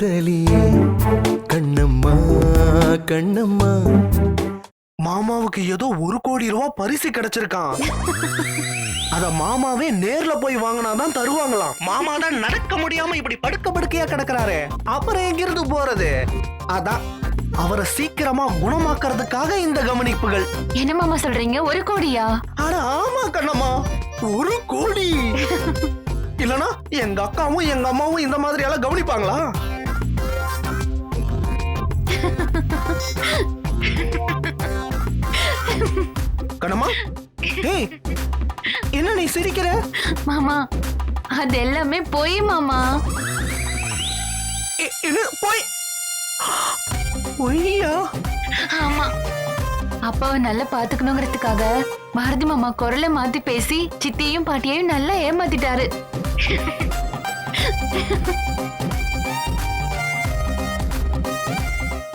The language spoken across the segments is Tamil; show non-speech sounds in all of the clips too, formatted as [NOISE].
காதலியே கண்ணம்மா கண்ணம்மா. மாமாவுக்கு ஏதோ ஒரு கோடி ரூபாய் பரிசு கிடைச்சிருக்கான். [LAUGHS] அத மாமாவே நேர்ல போய் வாங்கினாதான் தருவாங்களாம். மாமா தான் நடக்க முடியாம இப்படி படுக்க படுக்கையா கிடக்குறாரு. அப்புறம் எங்கிருந்து போறது? அதான் அவரை சீக்கிரமா குணமாக்குறதுக்காக இந்த கவனிப்புகள். என்ன மாமா சொல்றீங்க? ஒரு கோடியா? அட ஆமா கண்ணம்மா ஒரு கோடி. [LAUGHS] இல்லனா எங்க அக்காவும் எங்க அம்மாவும் இந்த மாதிரி எல்லாம் கவனிப்பாங்களா? கண்ணம்மா? ஏய் என்ன நீ சிரிக்கிற? மாமா அது எல்லாமே பொய் மாமா. இது போய்? பொய்யா? ஆமா. அப்பாவை நல்லா பாத்துக்கணுங்கிறதுக்காக பாரதி மாமா குரலை மாத்தி பேசி சித்தியையும் பாட்டியையும் நல்லா ஏமாத்திட்டாரு.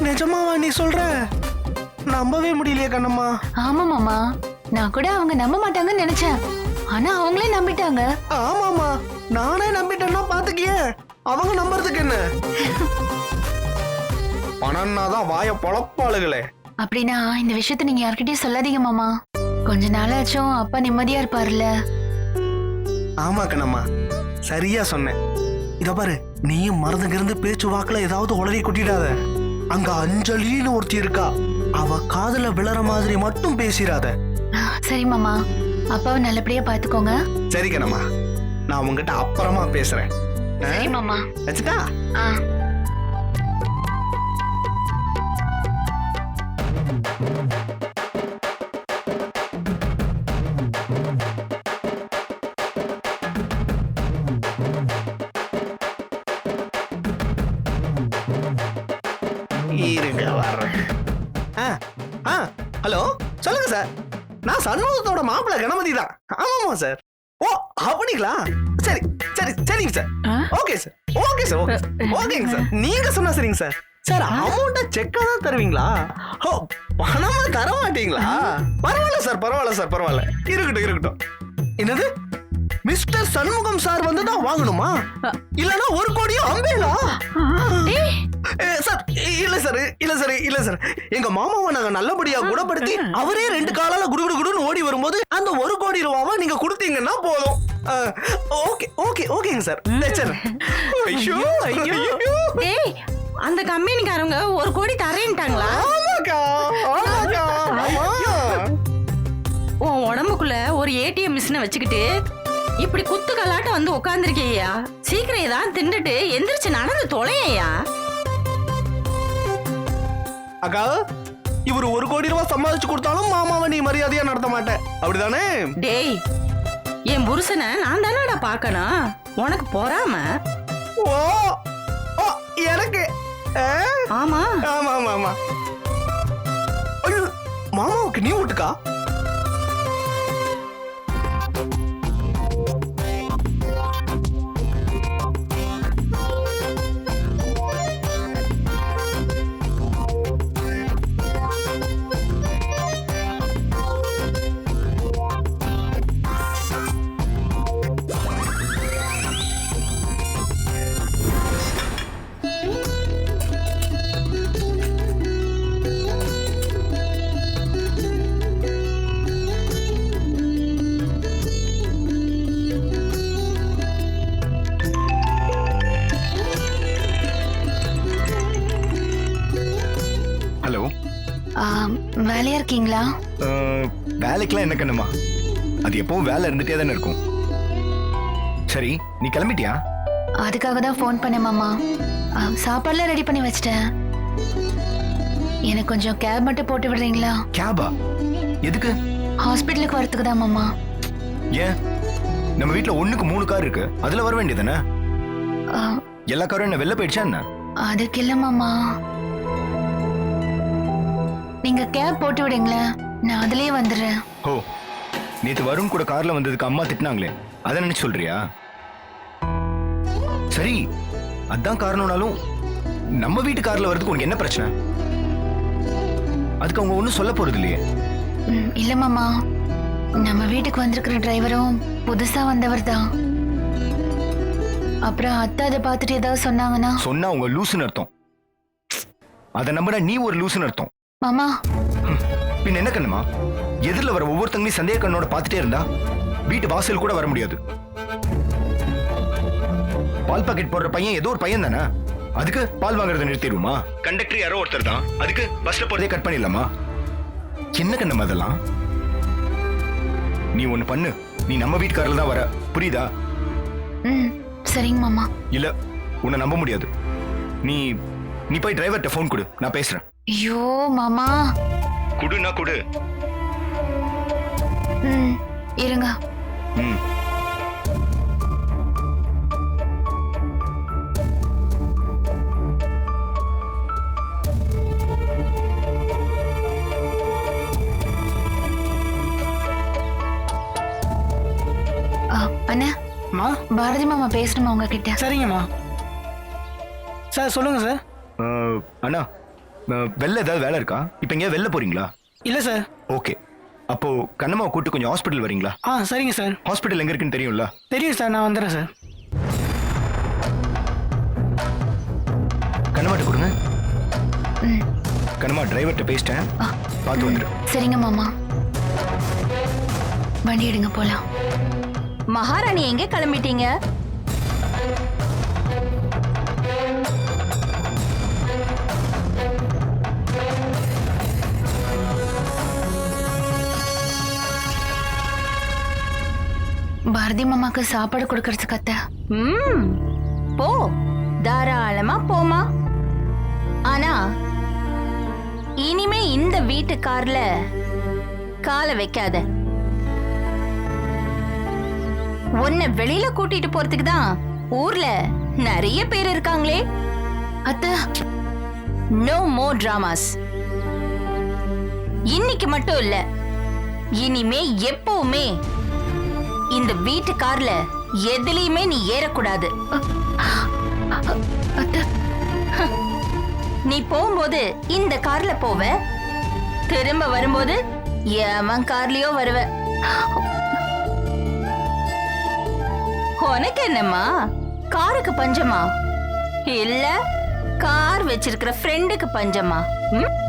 நிஜமாவா நீ சொல்ற? நம்பவே முடியலையே கண்ணம்மா. ஆமா மாமா. நான் கூட அவங்க நம்ப மாட்டாங்கன்னு நினைச்சேன். ஆனா அவங்களே நம்பிட்டாங்க. ஆமாமா நானே நம்பிட்டேன்னா பாத்துக்கியே. அவங்க நம்புறதுக்கு என்ன? பணம்னா தான் வாய பொழப்பாளுகளே அப்படின்னா இந்த விஷயத்த நீங்க யார்கிட்டயும் சொல்லாதீங்க மாமா. கொஞ்ச நாளாச்சும் அப்பா நிம்மதியா இருப்பாருல்ல. ஆமா கண்ணம்மா. சரியா சொன்னேன். இத பாரு நீயும் மறந்துகிருந்து பேச்சு வாக்குல ஏதாவது உளறி கொட்டிடாத. அங்க அஞ்சலின்னு ஒருத்தி இருக்கா. அவ காதுல விழற மாதிரி மட்டும் பேசிடாத சரி மாமா. அப்பாவை நல்லபடியா பாத்துக்கோங்க. சரி கண்ணம்மா. நான் உங்ககிட்ட அப்புறமா பேசுறேன்? சரி மாமா. வச்சுட்டா ஆ. இருங்க வர்றேன். ஆ ஆ ஹலோ சொல்லுங்க சார். நான் சண்முகத்தோட மாப்பிள்ளை கணபதி தான். ஆமாமா சார். ஓ அப்படிங்களா? சரி சரி சரிங்க sir. Okay sir okay sir okay ஓகேங்க சார். நீங்க சொன்னா சரிங்க சார். சார் அமௌண்ட்டை செக்கா தான் தருவீங்களா? ஓ பணமா தர மாட்டீங்களா? பரவாயில்ல சார் பரவாயில்ல சார் பரவாயில்ல. இருக்கட்டும் இருக்கட்டும். என்னது? மிஸ்டர் சண்முகம் சார் வந்து தான் வாங்கணுமா? இல்லனா ஒரு கோடியும் அம்பேலா ஏ, சார் இல்ல சார் இல்ல சார் இல்ல சார். எங்க மாமாவை நாங்க நல்லபடியா குணப்படுத்தி அவரே ரெண்டு காலால குடு குடு குடுன்னு ஓடி வரும்போது அந்த ஒரு கோடி ரூபாவை நீங்க கொடுத்தீங்கன்னா போதும். ஓகே ஓகே ஓகேங்க சார். வச்சிடுறேன். ஐயோ ஐயோ டேய் அந்த கம்பெனிக்காரங்க ஒரு கோடி தரேன்ட்டாங்களா? ஆமாக்கா ஆமாக்கா ஆமா. உன் உடம்புக்குள்ள ஒரு ஏடிஎம் மிஷினை வச்சுக்கிட்டு இப்படி குத்து கல்லாட்டம் வந்து உட்காந்துருக்கேயா சீக்கிரம் ஏதாவது தின்னுட்டு எந்திரிச்சு நடந்து தொலையா அக்கா இவர் ஒரு கோடி ரூபாய் சம்பாதிச்சு கொடுத்தாலும் மாமாவை நீ மரியாதையா நடத்த மாட்டேன் அப்படிதானே? டேய் என் புருஷனை நான் தானடா பார்க்கணும்? உனக்கு பொறாம? ஓ எனக்கு? ஆமா. ஆமா ஆமா ஆமா. மாமாவுக்கு நீ விட்டுக்கா வேலையா இருக்கீங்களா? வேலைக்கெல்லாம் என்ன கண்ணுமா? அது எப்பவும் வேலை இருந்துட்டே தானே இருக்கும். சரி நீ கிளம்பிட்டியா? அதுக்காக தான் ஃபோன் பண்ணேன் மாமா. சாப்பாடுலாம் ரெடி பண்ணி வச்சிட்டேன். எனக்கு கொஞ்சம் கேப் மட்டும் போட்டு விடுறீங்களா? கேபா எதுக்கு? ஹாஸ்பிட்டலுக்கு வரதுக்கு தான் மாமா. ஏன்? நம்ம வீட்ல ஒண்ணுக்கு மூணு கார் இருக்கு. அதுல வர வேண்டியதானே எல்லா காரும் என்ன வெளில போயிடுச்சா என்ன? அதுக்கு இல்ல மாமா. நீங்க கேப் போட்டு விடுங்களேன் நான் அதுலயே வந்துடுறேன். ஓ நேத்து வருண் கூட கார்ல வந்ததுக்கு அம்மா திட்டினாங்களே. அதை நினைச்சு சொல்றியா? சரி அதான் காரணம்னாலும் நம்ம வீட்டு கார்ல வரதுக்கு உனக்கு என்ன பிரச்சனை? அதுக்கு அவங்க ஒன்றும் சொல்ல போறது இல்லையே. ம், இல்ல மாமா. நம்ம வீட்டுக்கு வந்திருக்கிற டிரைவரும் புதுசா வந்தவர் தான். அப்புறம் அத்தை அதை பார்த்துட்டு ஏதாவது சொன்னாங்கன்னா? சொன்னா உங்க லூசுன்னு அர்த்தம். அதை நம்பினா நீ ஒரு லூசுன்னு அர்த்தம். மாமா. பின் என்ன கண்ணுமா? எதிரில் வர ஒவ்வொருத்தங்களையும் சந்தேக கண்ணோட பார்த்துட்டே இருந்தா வீட்டு வாசல் கூட வர முடியாது. பால் பாக்கெட் போடுற பையன் ஏதோ ஒரு பையன் தானே? அதுக்கு பால் வாங்குறத நிறுத்திடுமா கண்டக்டர் யாரோ ஒருத்தர் தான். அதுக்கு பஸ்ல போறதே கட் பண்ணிடலாமா? என்ன கண்ணம்மா அதெல்லாம் நீ ஒண்ணு பண்ணு. நீ நம்ம வீட்டுக்காரில் தான் வர. புரியுதா? ம் சரிங்க மாமா. இல்ல உன்னை நம்ப முடியாது. நீ நீ போய் டிரைவர்கிட்ட ஃபோன் கொடு. நான் பேசுறேன். ஐயோ மாமா. குடுனா குடு. ம் இருங்க. ம். ஆ, அண்ணா. மா. பாரதி மாமா பேசணுமா உங்ககிட்ட? சரிங்கம்மா. சார் சொல்லுங்க சார். அண்ணா. வெளில ஏதாவது வேலை இருக்கா? இப்போ எங்கேயாவது வெளில போறீங்களா? இல்லை சார். ஓகே. அப்போ கண்ணம்மாவை கூட்டு கொஞ்சம் ஹாஸ்பிட்டல் வரீங்களா? ஆ சரிங்க சார். ஹாஸ்பிட்டல் எங்க இருக்குன்னு தெரியும்ல? தெரியும் சார். நான் வந்துடுறேன் சார். கண்ணம்மாட்ட கொடுங்க. ம் கண்ணம்மா டிரைவர்கிட்ட பேசிட்டேன். ஆ, பார்த்து வந்துடு. சரிங்க மாமா. வண்டி எடுங்க போலாம். மகாராணி எங்க கிளம்பிட்டீங்க? பாரதி மாமாக்கு சாப்பாடு கொடுக்கறதுக்கு அத்தை. ம். போ. தாராளமா போமா ஆனா இனிமே இந்த வீட்டு கார்ல காலை வைக்காத. உன்னை வெளியில கூட்டிட்டு போறதுக்கு தான் ஊர்ல நிறைய பேர் இருக்காங்களே. அத்தை. நோ மோர் டிராமாஸ் இன்னைக்கு மட்டும் இல்ல இனிமே எப்பவுமே இந்த வீட்டு கார்ல எதுலயுமே நீ ஏறக்கூடாது. நீ போகும்போது இந்த கார்ல போவ. திரும்ப வரும்போது எவன் கார்லயோ வருவ. உனக்கு என்னம்மா? காருக்கு பஞ்சமா? இல்ல கார் வச்சிருக்கிற ஃப்ரெண்டுக்கு பஞ்சமா? ம்?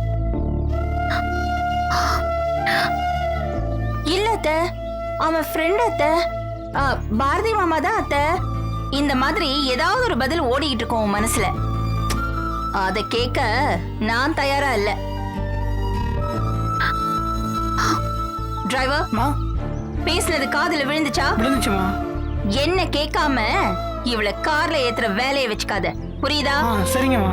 இல்ல அவன் ஃப்ரெண்ட் அத்த. பாரதி மாமா தான் அத்த. இந்த மாதிரி ஏதாவது ஒரு பதில் ஓடிக்கிட்டு இருக்கும் உன் மனசுல. அத கேட்க நான் தயாரா இல்ல. டிரைவர் மா. பேசுனது காதுல விழுந்துச்சா? விழுந்துச்சுமா. என்ன கேட்காம இவள கார்ல ஏத்துற வேலையை வச்சுக்காத. புரியுதா? சரிங்கம்மா.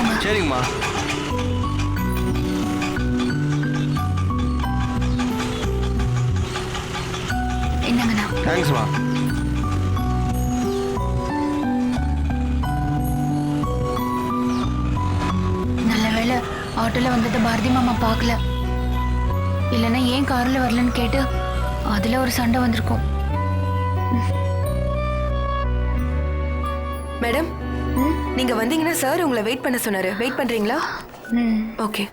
நிறுத்திக்கோங்க சரிங்கம்மா. என்னங்கண்ணா தேங்க்ஸ்மா. நல்ல வேளை ஆட்டோல வந்தது பாரதி மாமா பார்க்கல. இல்லைன்னா ஏன் கார்ல வரலன்னு கேட்டு அதுல ஒரு சண்டை வந்திருக்கும். மேடம்? நீங்க வந்தீங்கன்னா சார் உங்களை வெயிட் பண்ண சொன்னாரு. வெயிட் பண்றீங்களா? ம். ஓகே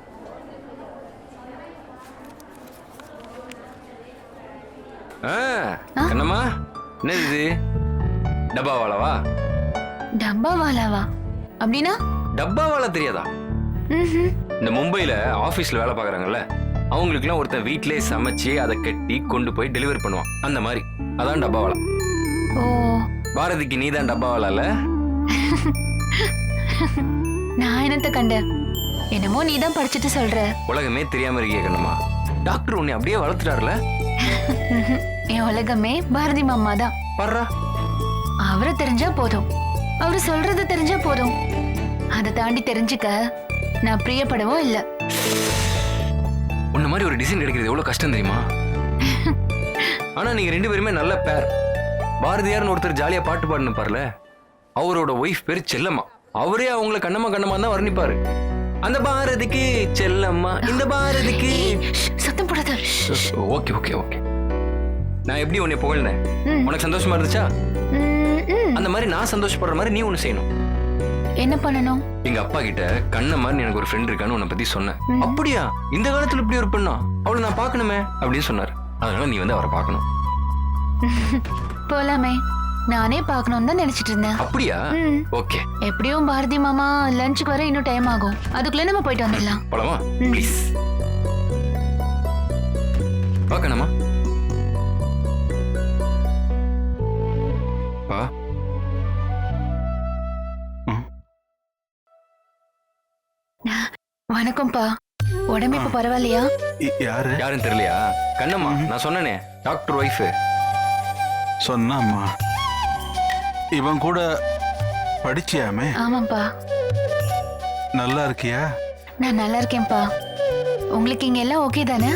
ஆ, என்னம்மா? என்னது இது? டப்பா வாழவா டப்பா வாலாவா அப்படின்னா? டப்பா வாழ தெரியாதா. இந்த மும்பைல ஆபீஸ்ல வேலை பார்க்கறாங்கல்ல அவங்களுக்குலாம் ஒருத்தன் வீட்டிலே சமைச்சு அதை கட்டி கொண்டு போய் டெலிவரி பண்ணுவான். அந்த மாதிரி. அதான் டப்பா வாழை ஓ. பாரதிக்கு நீ தான் டப்பா வாழல [LAUGHS] நான் என்னத்த கண்டேன்? என்னமோ நீ தான் படிச்சுட்டு சொல்ற. உலகமே தெரியாம இருக்கே கண்ணம்மா. டாக்டர் உன்னை அப்படியே வளர்த்துட்டாருல. [LAUGHS] என் உலகமே பாரதி மாமா தான். பாடுறா அவரை தெரிஞ்சா போதும். அவரு சொல்றது தெரிஞ்சா போதும். அதை தாண்டி தெரிஞ்சுக்க நான் பிரியப்படவும் இல்லை. உன்ன மாதிரி ஒரு டிசைன் கிடைக்கிறது எவ்வளவு கஷ்டம் தெரியுமா? [LAUGHS] ஆனா நீங்க ரெண்டு பேருமே நல்ல பேர் பாரதியார்னு ஒருத்தர் ஜாலியா பாட்டு பாடுன்னு பாருல அவரோட ஒய்ஃப் பேர் செல்லம்மா. அவரே அவங்கள கண்ணம்மா கண்ணம்மா தான் வர்ணிப்பாரு. அந்த பாரதிக்கு செல்லம்மா இந்த பாரதிக்கு சத்தம் போடாத. Okay okay okay. நான் எப்படி உன்னை புகழ்ந்தேன். உனக்கு சந்தோஷமா இருந்துச்சா. அந்த மாதிரி நான் சந்தோஷப்படுற மாதிரி நீ ஒன்று செய்யணும். என்ன பண்ணணும்? எங்க அப்பா கிட்ட கண்ண மாதிரி எனக்கு ஒரு ஃப்ரெண்ட் இருக்கான்னு உன்னை பத்தி சொன்னேன். அப்படியா? இந்த காலத்துல இப்படி ஒரு பெண்ணா? அவளை நான் பார்க்கணுமே அப்படின்னு சொன்னார். அதனால நீ வந்து அவரை பார்க்கணும். [LAUGHS] போலாமே. நானே பார்க்கணும்னு தான் நினைச்சிட்டு இருந்தேன். அப்படியா. ஓகே. எப்படியும் பாரதி மாமா லஞ்சுக்கு வர இன்னும் டைம் ஆகும். அதுக்குள்ள நம்ம போயிட்டு வந்துடலாம். போலாமா. ப்ளீஸ் பார்க்கணுமா பா. வணக்கம்ப்பா உடம்பு இப்ப பரவாயில்லையா? யாரு? யாருன்னு தெரியலையா? கண்ணம்மா நான் சொன்னனே. Doctor wife. சொன்னாம்மா. இவன் கூட படிச்சியாமே? ஆமாப்பா நல்லா இருக்கியா? நான் நல்லா இருக்கேன்ப்பா. உங்களுக்கு இங்க எல்லாம் ஓகே தானே?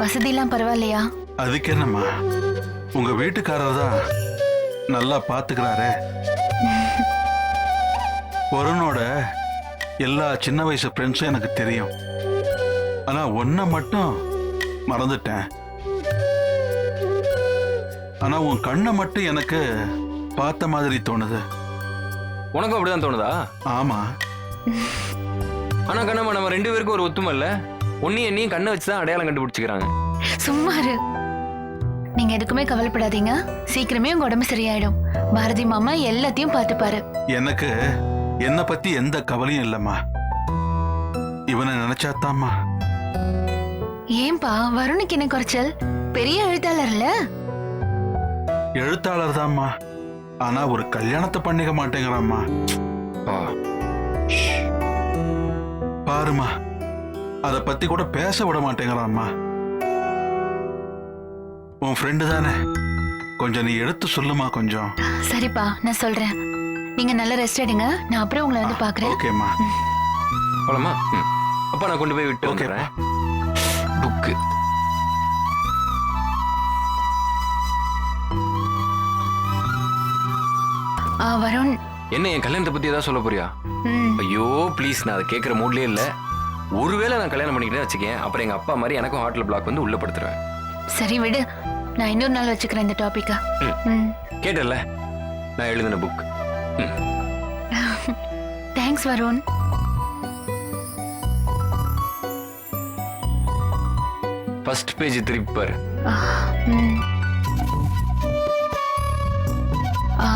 வசதியெல்லாம் பரவாயில்லையா? அதுக்கு என்னம்மா? உங்க வீட்டுக்காரர் தான் நல்லா பாத்துக்கிறாரே. வருணோட எல்லா சின்ன வயசு ஃப்ரெண்ட்ஸும் எனக்கு தெரியும். ஆனா ஒன்ன மட்டும் மறந்துட்டேன். ஆனா உன் கண்ணை மட்டும் எனக்கு பார்த்த மாதிரி தோணுது. உனக்கும் அப்படிதான் தோணுதா? ஆமா. ஆனா கண்ணம்மா நம்ம ரெண்டு பேருக்கும் ஒரு ஒத்துமை இல்ல. உன்னையும் என்னையும் கண்ணை வச்சு தான் அடையாளம் கண்டுபிடிச்சிக்கிறாங்க. சும்மா இரு. நீங்க எதுக்குமே கவலைப்படாதீங்க. சீக்கிரமே உங்க உடம்பு சரியாயிடும். பாரதி மாமா எல்லாத்தையும் பார்த்துப்பாரு. எனக்கு என்னை பத்தி எந்த கவலையும் இல்லம்மா. இவனை நினைச்சாத்தாம்மா. ஏன்பா வருணுக்கு என்ன குறைச்சல்? பெரிய எழுத்தாளர்ல? எழுத்தாளர் தான்மா ஆனா ஒரு கல்யாணத்தை பண்ணிக்க மாட்டேங்கிறாம்மா. பாருமா அத பத்தி கூட பேச விட மாட்டேங்கிறாம்மா. உன் ஃப்ரெண்டு தானே. கொஞ்சம் நீ எடுத்து சொல்லுமா கொஞ்சம். சரிப்பா நான் சொல்றேன். நீங்க நல்ல ரெஸ்ட் எடுங்க. நான் அப்புறம் உங்களை வந்து பாக்குறேன். ஓகேம்மா. போலாமா. அப்பா நான் கொண்டு போய் விட்டு. வந்துடுறேன் புக்கு. வருண் என்ன என் கல்யாணத்தை பத்தி ஏதாவது சொல்ல போறியா? ஐயோ ப்ளீஸ் நான் அதை கேட்குற மூட்லயே இல்ல. ஒருவேளை நான் கல்யாணம் பண்ணிக்கிட்டே வச்சுக்கேன் அப்புறம் எங்க அப்பா மாதிரி எனக்கும் ஹார்ட்ல பிளாக் வந்து உள்ள படுத்துருவேன். சரி விடு. நான் இன்னொரு நாள் வச்சுக்கிறேன் இந்த டாபிக்க. கேட்டல நான் எழுதின book thanks [LAUGHS] Varun. First page திருப்பி பாரு. ஆ,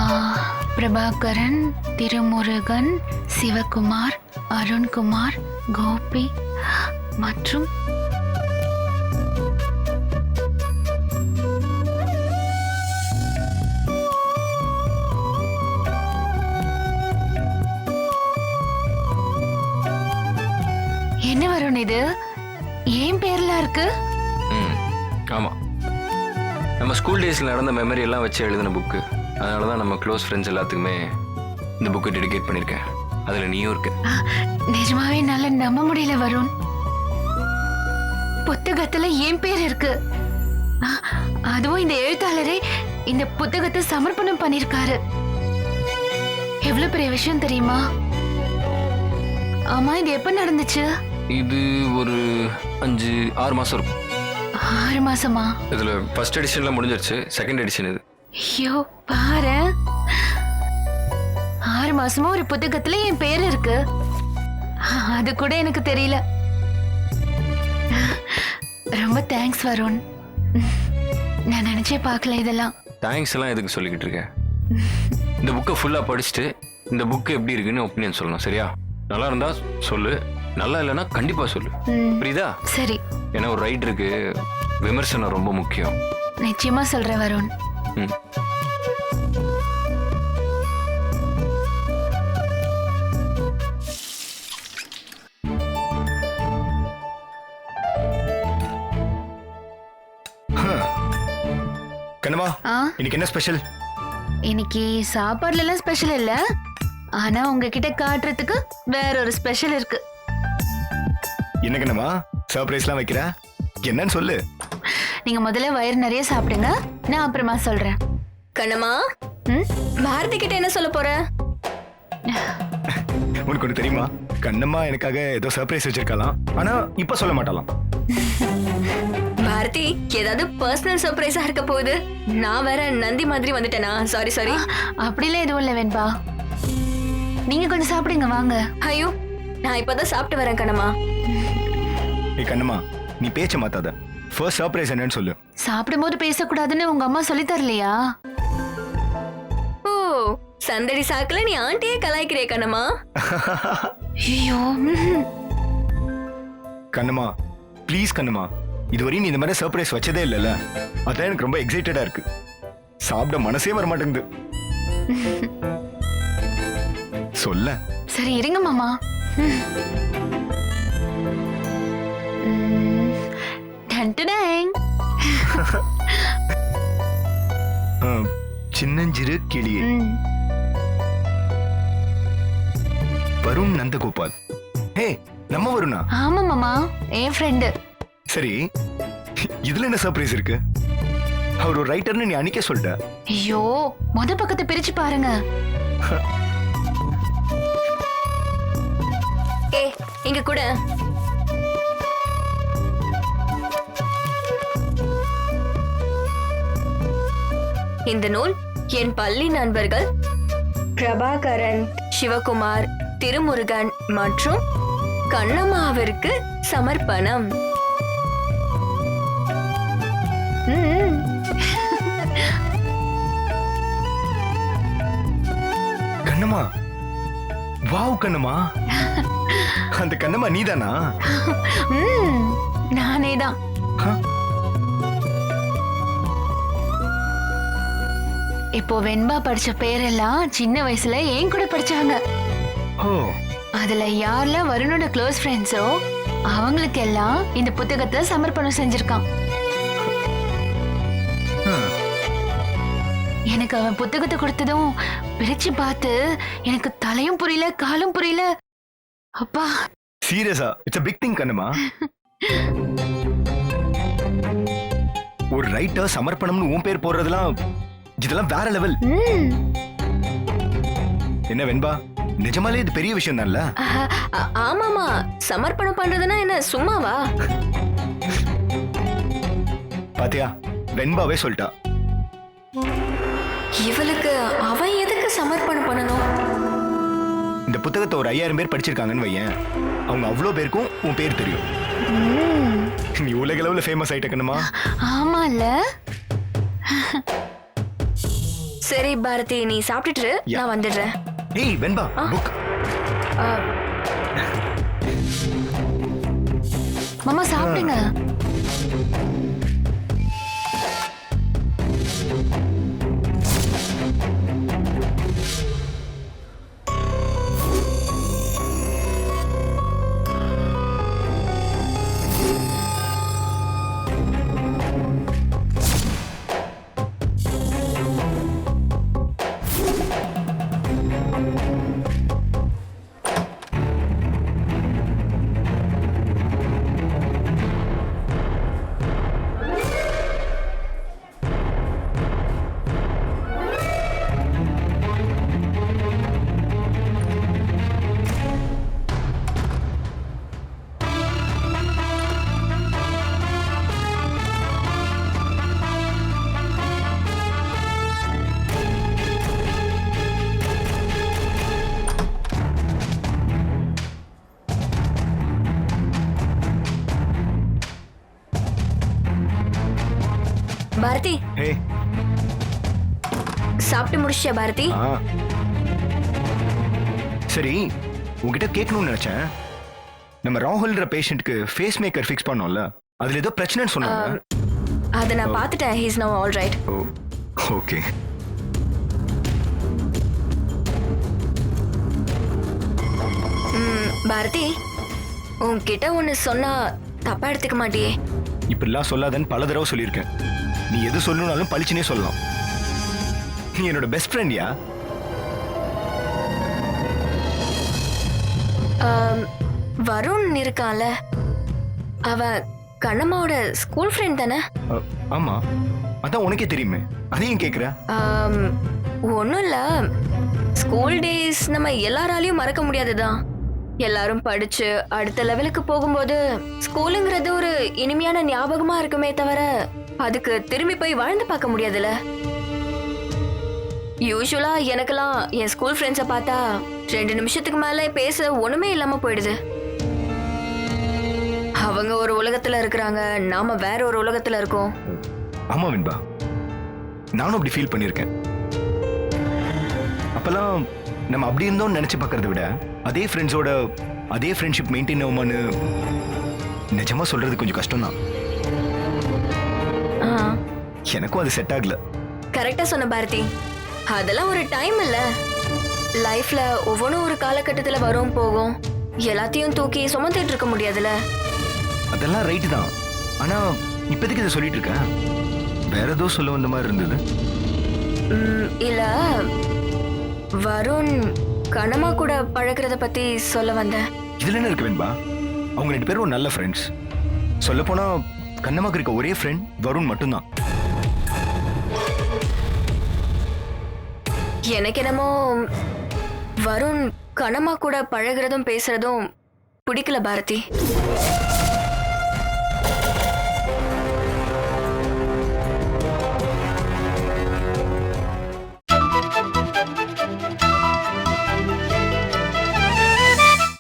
பிரபாகரன் திருமுருகன் சிவகுமார் அருண்குமார் கோபி மற்றும் என்ன வரும் இது? ஏன் பேர்ல இருக்கு? ஆமா. நம்ம ஸ்கூல் டேஸ்ல நடந்த மெமரி எல்லாம் வச்சு எழுதின புக்கு அதனால தான் நம்ம க்ளோஸ் ஃப்ரெண்ட்ஸ் எல்லாத்துக்குமே இந்த புக்கை டெடிகேட் பண்ணியிருக்கேன். அதுல நீயும் இருக்கு. நிஜமாவே என்னால நம்ப முடியல வருண். புத்தகத்துல என் பேர் இருக்கு. அதுவும் இந்த எழுத்தாளரே இந்த புத்தகத்தை சமர்ப்பணம் பண்ணிருக்காரு எவ்வளவு பெரிய விஷயம் தெரியுமா? ஆமா இது எப்ப நடந்துச்சு? இது ஒரு அஞ்சு ஆறு மாசம் இருக்கும். ஆறு மாசமா? இதுல ஃபர்ஸ்ட் எடிஷன்ல முடிஞ்சிருச்சு செகண்ட் எடிஷன் இது. ஐயோ பாரு. ஆறு மாசமா ஒரு புத்தகத்துல என் பேர் இருக்கு. அது கூட எனக்கு தெரியல. ரொம்ப தேங்க்ஸ் வருண். நான் நினைச்சே பார்க்கல இதெல்லாம். தேங்க்ஸ் எல்லாம் எதுக்கு சொல்லிக்கிட்டு இருக்கேன் இந்த புக்கை ஃபுல்லாக படிச்சுட்டு இந்த புக்கு எப்படி இருக்குன்னு ஒப்பீனியன் சொல்லணும் சரியா? நல்லா இருந்தா சொல்லு. நல்லா இல்லைன்னா கண்டிப்பா சொல்லு. புரியுதா? சரி. ஏன்னா ஒரு ரைட்டருக்கு விமர்சனம் ரொம்ப முக்கியம். நிச்சயமா சொல்றேன் வருண். கண்ணம்மா ஆ? இன்னைக்கு என்ன ஸ்பெஷல் இன்னைக்கு சாப்பாடுல எல்லாம் ஸ்பெஷல் இல்ல. ஆனா உங்ககிட்ட காட்டுறதுக்கு வேற ஒரு ஸ்பெஷல் இருக்கு. என்ன கண்ணம்மா சர்ப்ரைஸ்லாம் வைக்கிற? என்னன்னு சொல்லு. நீங்க முதல்ல வயிறு நிறைய சாப்பிடுங்க. நான் அப்புறமா சொல்றேன். கண்ணம்மா? ம்? பாரதி கிட்ட என்ன சொல்ல போற? [LAUGHS] உனக்கு ஒண்ணு தெரியுமா? கண்ணம்மா எனக்காக ஏதோ சர்ப்ரைஸ் வச்சிருக்கலாம் ஆனா இப்ப சொல்ல மாட்டாளாம். [LAUGHS] பாரதி ஏதாவது பர்சனல் சர்ப்ரைஸா இருக்க போகுது. நான் வேற நந்தி மாதிரி வந்துட்டேனா? சாரி சாரி அப்படிலாம் எதுவும் இல்லை வெண்பா. நீங்க கொஞ்சம் சாப்பிடுங்க வாங்க. ஐயோ நான் இப்பதான் சாப்பிட்டு வரேன் கண்ணம்மா. ஏய் கண்ணம்மா நீ பேச்ச மாத்தாத. ஃபர்ஸ்ட் சர்ப்ரைஸ் என்னன்னு சொல்லு. சாப்பிடும்போது பேசக்கூடாதுன்னு உங்க அம்மா சொல்லி தரலையா? ஓ சந்தடி சாக்குல நீ ஆண்டியே கலாய்க்கிறே கண்ணம்மா. ஐயோ. கண்ணம்மா ப்ளீஸ் கண்ணம்மா இதுவரையும் நீ இந்த மாதிரி சர்ப்ரைஸ் வச்சதே இல்லைல்ல. அதான் எனக்கு ரொம்ப எக்ஸைட்டடா இருக்கு. சாப்பிட மனசே வர மாட்டேங்குது சொல்ல சரி இருங்க மாமா. ம். டன்டுடேங். ஆ, சின்னஞ்சிறு கிளியே. வருண் நந்தகோபால். ஹே நம்ம வருணா? ஆமா மாமா. என் ஃப்ரெண்டு சரி இதுல என்ன சர்ப்ரைஸ் இருக்கு? அவர் ஒரு ரைட்டர்னு நீ அன்னைக்கே சொல்லிட்ட. ஐயோ முத பக்கத்தை பிரிச்சு பாருங்க. ஏ இங்க கூட. இந்த நூல் என் பள்ளி நண்பர்கள் பிரபாகரன் சிவகுமார் திருமுருகன் மற்றும் கண்ணம்மாவிற்கு சமர்ப்பணம். கண்ணம்மா. வாவ் கண்ணம்மா. அந்த கண்ணம்மா நீதானா. நானே தான் இப்போ வெண்பா படிச்ச பேரெல்லாம் சின்ன வயசுல ஏன் கூட படிச்சாங்க. அதுல யாரெல்லாம் வருணோட க்ளோஸ் ஃப்ரெண்ட்ஸோ அவங்களுக்கு எல்லாம் இந்த புத்தகத்தை சமர்ப்பணம் செஞ்சிருக்கான். எனக்கு அவன் புத்தகத்தை கொடுத்ததும் பிரிச்சு பார்த்து எனக்கு தலையும் புரியல காலும் புரியல. அப்பா. சீரியஸா இட்ஸ் பிக் திங் கண்ணம்மா. [LAUGHS] ஒரு ரைட்டர் சமர்ப்பணம்னு உன் பேர் போடுறதெல்லாம் இதெல்லாம் வேற லெவல். என்ன வெண்பா நிஜமாலே இது பெரிய விஷயம் தான்ல ஆமாமா சமர்ப்பணம் பண்றதுன்னா என்ன சும்மாவா? பாத்தியா வெண்பாவே சொல்லிட்டா. இவளுக்கு அவன் எதுக்கு சமர்ப்பணம் பண்ணணும்? இந்த புத்தகத்தை ஒரு ஐயாயிரம் பேர் படிச்சிருக்காங்கன்னு வையேன். அவங்க அவ்வளோ பேருக்கும் உன் பேர் தெரியும். நீ உலக அளவுல ஃபேமஸ் ஆயிட்ட கண்ணுமா? ஆமால சரி பாரதி நீ சாப்பிட்டுட்டு. நான் வந்துடுறேன். ஏய் வெண்பா புக் மாமா சாப்பிடுங்க. சாப்பிட்டு முடிச்சியா பாரதி? ஆ. சரி உன்கிட்ட கேட்கணும்னு நினைச்சேன். நம்ம ராகுல்ன்ற பேஷண்ட்க்கு ஃபேஸ் மேக்கர் ஃபிக்ஸ் பண்ணோம்ல அதுல ஏதோ பிரச்சனைன்னு சொன்னாங்க. அதை நான் பார்த்துட்டேன். He's no all right oh okay. Bharathi உன்கிட்ட ஒன்னு சொன்னா தப்பா எடுத்துக்க மாட்டியே. இப்படிலாம் சொல்லாதன்னு பல தடவை சொல்லியிருக்கேன். நீ எது சொல்லணும்னாலும் பளிச்சுனே சொல்லலாம். நீ என்னோட பெஸ்ட் ஃப்ரெண்ட்யா வருண் இருக்கான்ல. அவன் கண்ணம்மாவோட ஸ்கூல் ஃப்ரெண்ட் தானே? ஆமா. அதான் உனக்கே தெரியுமே. அதையும் கேக்குற? ஒன்றும் இல்லை. ஸ்கூல் டேஸ் நம்ம எல்லாராலையும் மறக்க முடியாதுதான். எல்லாரும் படிச்சு அடுத்த லெவலுக்கு போகும்போது ஸ்கூலுங்கிறது ஒரு இனிமையான ஞாபகமா இருக்குமே தவிர அதுக்கு திரும்பி போய் வாழ்ந்து பார்க்க முடியாதுல்ல? யூஸ்வலா எனக்கெல்லாம் என் ஸ்கூல் ஃப்ரெண்ட்ஸை பார்த்தா ரெண்டு நிமிஷத்துக்கு மேலே பேச ஒண்ணுமே இல்லாம போயிடுது. அவங்க ஒரு உலகத்துல இருக்கிறாங்க நாம வேற ஒரு உலகத்துல இருக்கோம். ஆமா வெண்பா. நானும் அப்படி ஃபீல் பண்ணியிருக்கேன். அப்பெல்லாம் நம்ம அப்படி இருந்தோம்னு நினைச்சு பார்க்கறத விட அதே ஃப்ரெண்ட்ஸோட அதே ஃப்ரெண்ட்ஷிப் மெயின்டைன் ஆகுமான்னு நிஜமா சொல்றது கொஞ்சம் கஷ்டம்தான். எனக்கும் அது செட் ஆகல. கரெக்டா சொன்ன பாரதி. அதெல்லாம் ஒரு டைம் இல்ல. லைஃப்ல ஒவ்வொன்றும் ஒரு காலகட்டத்துல வரும் போகும். எல்லாத்தையும் தூக்கி சுமந்துட்டு இருக்க முடியாதுல்ல? அதெல்லாம் ரைட்டு தான். ஆனா இப்போதைக்கு இதை சொல்லிட்டு இருக்கேன். வேற ஏதோ சொல்ல வந்த மாதிரி இருந்தது. இல்ல. வருண் கனமா கூட பழகுறத பத்தி சொல்ல வந்தேன். இதுல என்ன இருக்கு வெண்பா? அவங்க ரெண்டு பேரும் நல்ல ஃப்ரெண்ட்ஸ் சொல்ல போனா கண்ணமாக்கு இருக்க ஒரே ஃப்ரெண்ட் வருண் மட்டும்தான். எனக்கு என்னமோ வருண் கனமா கூட பழகுறதும் பேசுறதும் பிடிக்கல பாரதி.